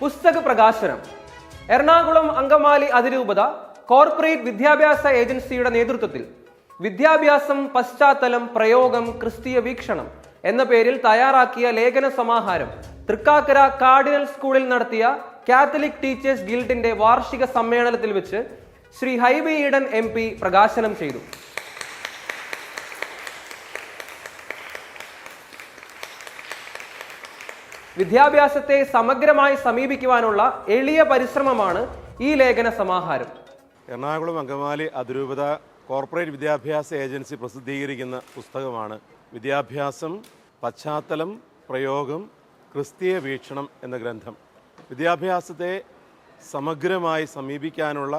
പുസ്തക പ്രകാശനം എറണാകുളം അങ്കമാലി അതിരൂപത കോർപ്പറേറ്റ് വിദ്യാഭ്യാസ ഏജൻസിയുടെ നേതൃത്വത്തിൽ വിദ്യാഭ്യാസം പശ്ചാത്തലം പ്രയോഗം ക്രിസ്തീയ വീക്ഷണം എന്ന പേരിൽ തയ്യാറാക്കിയ ലേഖന സമാഹാരം തൃക്കാക്കര കാർഡിനൽ സ്കൂളിൽ നടത്തിയ കാത്തലിക് ടീച്ചേഴ്സ് ഗിൽഡിന്റെ വാർഷിക സമ്മേളനത്തിൽ വെച്ച് ശ്രീ ഹൈബി ഈഡൻ എം പ്രകാശനം ചെയ്തു. വിദ്യാഭ്യാസത്തെ സമഗ്രമായി സമീപിക്കുവാനുള്ള എളിയ പരിശ്രമമാണ് ഈ ലേഖന സമാഹാരം. എറണാകുളം അങ്കമാലി അതിരൂപത കോർപ്പറേറ്റ് വിദ്യാഭ്യാസ ഏജൻസി പ്രസിദ്ധീകരിക്കുന്ന പുസ്തകമാണ് വിദ്യാഭ്യാസം പശ്ചാത്തലം പ്രയോഗം ക്രിസ്തീയ വീക്ഷണം എന്ന ഗ്രന്ഥം. വിദ്യാഭ്യാസത്തെ സമഗ്രമായി സമീപിക്കാനുള്ള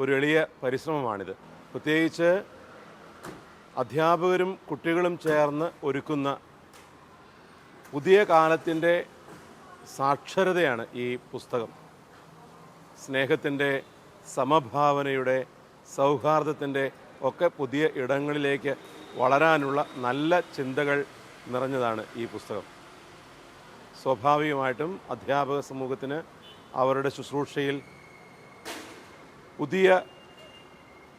ഒരു എളിയ പരിശ്രമമാണിത്. പ്രത്യേകിച്ച് അധ്യാപകരും കുട്ടികളും ചേർന്ന് ഒരുക്കുന്ന പുതിയ കാലത്തിന്റെ സാക്ഷരതയാണ് ഈ പുസ്തകം. സ്നേഹത്തിന്റെ സമഭാവനയുടെ സൗഹാർദ്ദത്തിന്റെ ഒക്കെ പുതിയ ഇടങ്ങളിലേക്ക് വളരാനുള്ള നല്ല ചിന്തകൾ നിറഞ്ഞതാണ് ഈ പുസ്തകം. സ്വാഭാവികമായിട്ടും അധ്യാപക സമൂഹത്തിന് അവരുടെ ശുശ്രൂഷയിൽ പുതിയ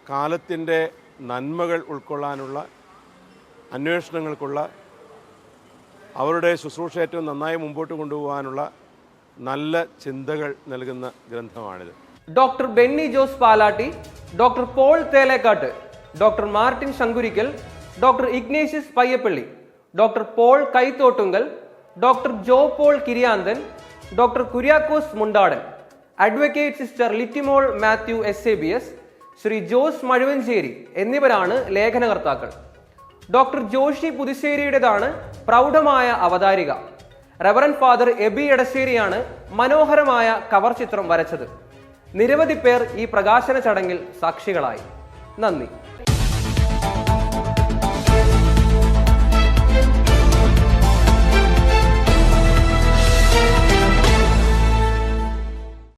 കാലത്തിന്റെ നന്മകൾ ഉൾക്കൊള്ളാനുള്ള അന്വേഷണങ്ങൾക്കുള്ള അവരുടെ ശുശ്രൂഷ ഏറ്റവും നന്നായി മുമ്പോട്ട് കൊണ്ടുപോകാനുള്ള നല്ല ചിന്തകൾ നൽകുന്ന ഗ്രന്ഥമാണിത്. Doctor Benny Jose Palatty doctor Paul Thelekkat doctor Martin Sankurikkal doctor Ignatius Payyappilly doctor Paul Kaithottungal doctor Jo Paul Kiriyanthan doctor Kuriakose Mundadan advocate sister Littymol Mathew S A B S Shri Jose Mazhuvancherry എന്നിവരാണ് ലേഖനകർത്താക്കൾ. Doctor Joshy പുതുശ്ശേരിയുടേതാണ് പ്രൗഢമായ അവതാരിക. Reverend father AB എടശ്ശേരിയാണ് മനോഹരമായ cover ചിത്രം വരച്ചത്. നിരവധി പേർ ഈ പ്രകാശന ചടങ്ങിൽ സാക്ഷികളായി. നന്ദി.